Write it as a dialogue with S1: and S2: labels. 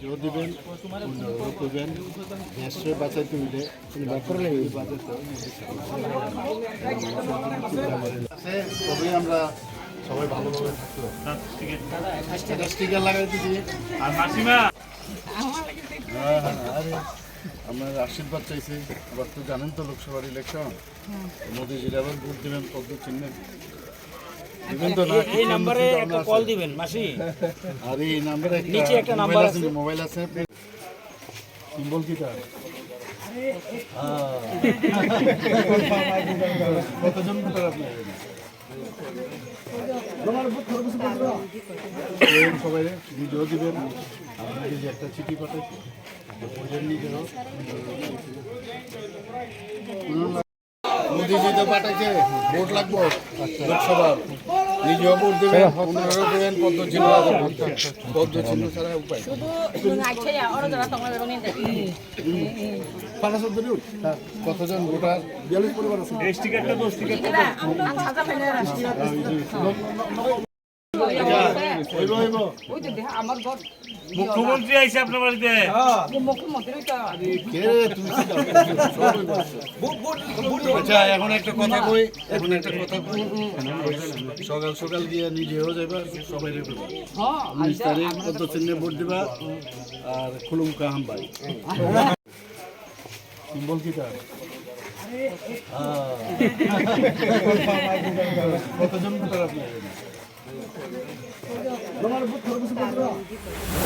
S1: জোর দিবেন করবেন দেশে বাঁচাইতে হইলে বাঁচাতে তবেই আমরা সবাই ভালোভাবে থাকতে একটা স্টিকার লাগাই দিচ্ছি
S2: আর মাসিমা
S1: আরে আপনার আশীর্বাদ চাইছে। আবার তো জানেন তো লোকসভার ইলেকশন মোদিজির আবার ভোট দেবেন কত চিনবেন? দিবেন তো না
S3: এই নাম্বারে একটা কল দিবেন মাসি।
S1: আর এই নাম্বারে
S3: নিচে একটা নাম্বার
S1: আছে। মোবাইল আছে সিম্বল কি তার? কতজন ভোটার এই সবাই ভিডিও দিবেন আপনাকে যে একটা চিঠি পাঠাচ্ছি নিজেরও মোদিজি তো পাঠাইছে ভোট লাগবো? লোকসভার নিজেও ভোট দেবেন পনেরো দেবেন পদ্ম চিহ্ন আছে পদ্ম ছাড়া উপায় কতজন ভোটার? বিয়াল্লিশ পরিবার আছে।
S2: মুখ্যমন্ত্রী আইছে আপনার বাড়িতে?
S1: আচ্ছা এখন একটা কথা কই, এখন একটা কথা কই। সকাল সকাল গিয়ে নিজেও যাইবা, সবাই
S4: হ্যাঁ
S1: উনিশ তারিখ কত চিহ্নে ভোট দিবা, আর খুলুম কাহাম ভাই সিম্বল তার? কতজন ভোটার আপনার? 너만을 못 다루고 싶어